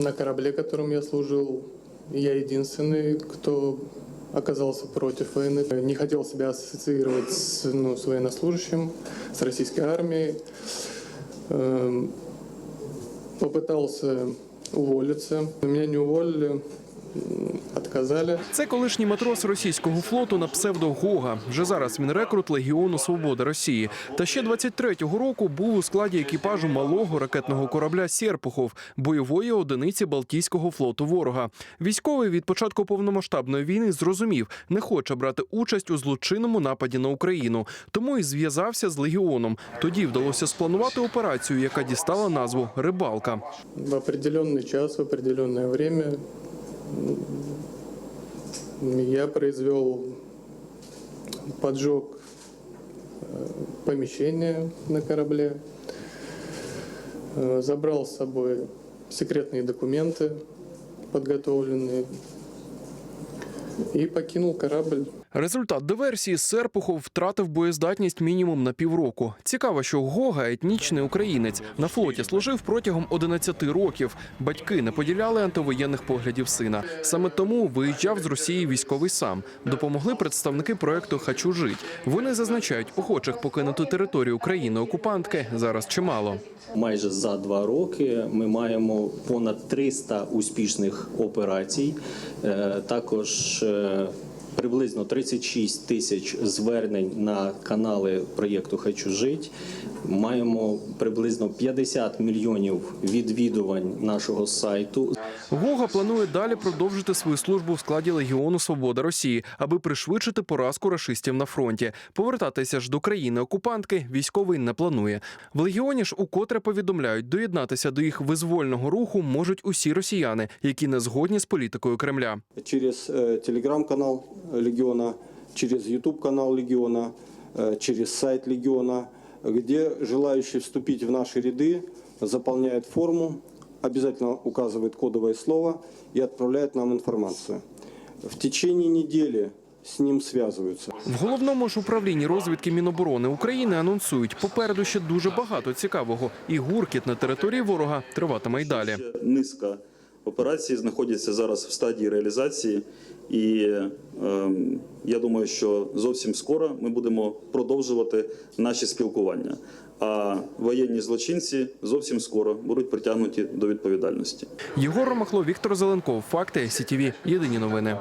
На корабле, которым я служил, я единственный, кто оказался против войны. Не хотел себя ассоциировать с, ну, с военнослужащим, с российской армией. Эм, Попытался уволиться. Меня не уволили, м, отказали. Це колишній матрос російського флоту на псевдо Гога. Вже зараз він рекрут Легіону Свобода Росії. Та ще 23-го року був у складі екіпажу малого ракетного корабля Серпухов, бойової одиниці Балтійського флоту ворога. Військовий від початку повномасштабної війни зрозумів, не хоче брати участь у злочинному нападі на Україну, тому і зв'язався з легіоном. Тоді вдалося спланувати операцію, яка дістала назву Рибалка. В определенный час, в определенное время я произвел поджог э, помещения на корабле, э, забрал с собой секретные документы, подготовленные, и покинул корабль. Результат диверсії Серпухов втратив боєздатність мінімум на півроку. Цікаво, що Гога етнічний українець на флоті служив протягом 11 років. Батьки не поділяли антивоєнних поглядів сина. Саме тому виїжджав з Росії військовий сам. Допомогли представники проекту Хачу жить. Вони зазначають, охочих покинути територію країни окупантки зараз чимало. Майже за два роки ми маємо понад 300 успішних операцій. Е, Також е, приблизно 36 тисяч звернень на канали проєкту Хочу жить. Маємо приблизно 50 мільйонів відвідувань нашого сайту. Гога планує далі продовжити свою службу в складі Легіону Свобода Росії, аби пришвидшити поразку рашистів на фронті. Повертатися ж до країни окупантки військовий не планує. В легіоні ж укотре повідомляють, доєднатися до їх визвольного руху можуть усі росіяни, які не згодні з політикою Кремля. через э, телеграм-канал Легиона, через YouTube-канал Легиона, э, через сайт Легиона, где желающие вступить в наши ряды заполняет форму, обязательно указывает кодовое слово и отправляет нам информацию. В течение недели с ним связываются. В головному ж управлінні розвідки Міноборони України анонсують, попереду ще дуже багато цікавого, і гуркіт на території ворога триватиме й далі. Ще Низка операцій знаходяться зараз в стадії реалізації, і е, я думаю, що зовсім скоро ми будемо продовжувати наші спілкування. А воєнні злочинці зовсім скоро будуть притягнуті до відповідальності. Єгор Ромахло, Віктор Зеленков. Факти СІТІВІ. Єдині новини.